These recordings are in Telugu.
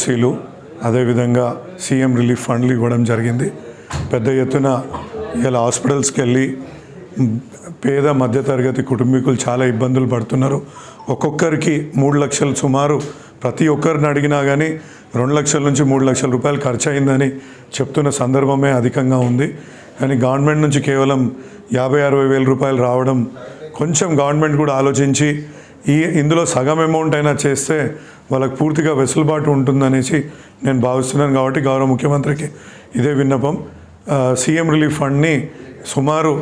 సీలు. అదేవిధంగా సీఎం రిలీఫ్ ఫండ్లు ఇవ్వడం జరిగింది. పెద్ద ఎత్తున ఇలా హాస్పిటల్స్కి వెళ్ళి పేద మధ్యతరగతి కుటుంబీకులు చాలా ఇబ్బందులు పడుతున్నారు. ఒక్కొక్కరికి మూడు లక్షలు సుమారు. ప్రతి ఒక్కరిని అడిగినా కానీ రెండు లక్షల నుంచి మూడు లక్షల రూపాయలు ఖర్చు అయిందని చెప్తున్న సందర్భమే అధికంగా ఉంది. కానీ గవర్నమెంట్ నుంచి కేవలం యాభై అరవై వేల రూపాయలు రావడం కొంచెం గవర్నమెంట్ కూడా ఆలోచించి ఈ ఇందులో సగం అమౌంట్ అయినా చేస్తే వాళ్ళకి పూర్తిగా వెసులుబాటు ఉంటుందనేసి నేను భావిస్తున్నాను కాబట్టి గౌరవ ముఖ్యమంత్రికి ఇదే విన్నపం. సీఎం రిలీఫ్ ఫండ్ని సుమారు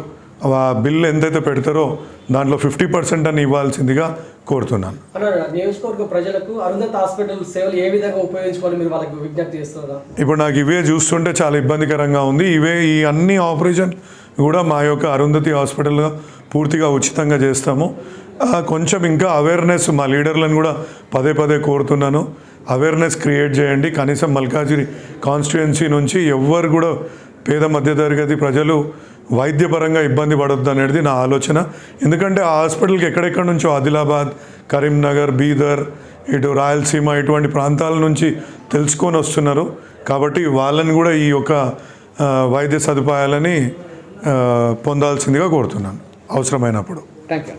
ఆ బిల్ ఎంతైతే పెడతారో దాంట్లో ఫిఫ్టీ పర్సెంట్ అని ఇవ్వాల్సిందిగా కోరుతున్నాను. అన్న నియోజకవర్గ ప్రజలకు అరుంధత్ హాస్పిటల్ సేవలు ఏ విధంగా ఉపయోగించుకోవాలి మీరు వాళ్ళకి విజ్ఞప్తి చేస్తున్నారా? ఇప్పుడు నాకు ఇవే చూస్తుంటే చాలా ఇబ్బందికరంగా ఉంది. ఇవే ఈ అన్ని ఆపరేషన్ కూడా మా యొక్క అరుంధతి హాస్పిటల్లో పూర్తిగా ఉచితంగా చేస్తాము. కొంచెం ఇంకా అవేర్నెస్ మా లీడర్లను కూడా పదే పదే కోరుతున్నాను. అవేర్నెస్ క్రియేట్ చేయండి. కనీసం మల్కాజిరి కాన్స్టిట్యుయెన్సీ నుంచి ఎవ్వరు కూడా పేద మధ్యతరగతి ప్రజలు వైద్యపరంగా ఇబ్బంది పడొద్దు అనేది నా ఆలోచన. ఎందుకంటే ఆ హాస్పిటల్కి ఎక్కడెక్కడి నుంచో ఆదిలాబాద్ కరీంనగర్ బీదర్ ఇటు రాయలసీమ ఇటువంటి ప్రాంతాల నుంచి తెలుసుకొని వస్తున్నారు. కాబట్టి వాళ్ళని కూడా ఈ యొక్క వైద్య సదుపాయాలని పొందాల్సిందిగా కోరుతున్నాను. అవసరమైనప్పుడు. థ్యాంక్ యూ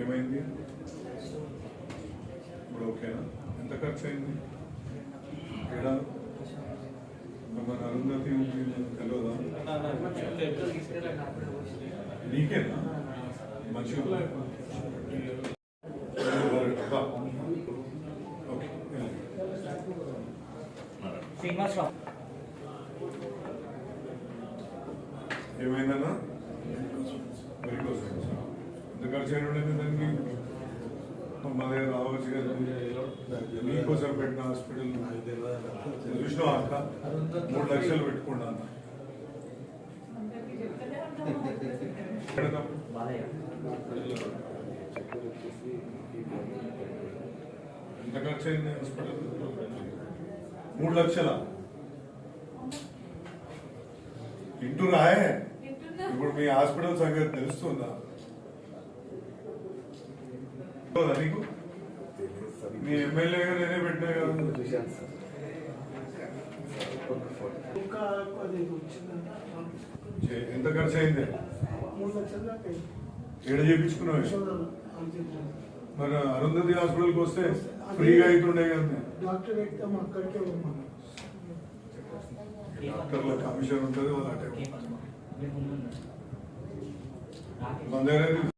ఏమైంది ఇప్పుడు ఓకేనా ఎంత ఖర్చు అయింది ఏడా మన అరుంధతి తెలియదా నీకేనా మంచిగా ఏమైందన్నా ఉండేది దానికి మా దగ్గర రావచ్చు కదా నీకోసం పెట్టిన హాస్పిటల్ చూసినావా అక్క మూడు లక్షలు పెట్టుకున్నా అన్న ఎక్కడ తప్పు? ఎంత ఖర్చు అయింది హాస్పిటల్ మూడు లక్షల ఇంటూ రాయే ఇప్పుడు మీ హాస్పిటల్ సంగతి తెలుస్తుందా తెలుస్తుందా నీకు మీ ఎమ్మెల్యేగా నేనే పెట్టినా కదా ఎంత ఖర్చు అయింది. ఏడ చేయించుకున్నావు. మరి అరుంధతి హాస్పిటల్కి వస్తే ఫ్రీగా అవుతుండే కదా డాక్టర్ డాక్టర్ల కమిషన్ ఉంటుంది వాళ్ళు అటే మన దగ్గర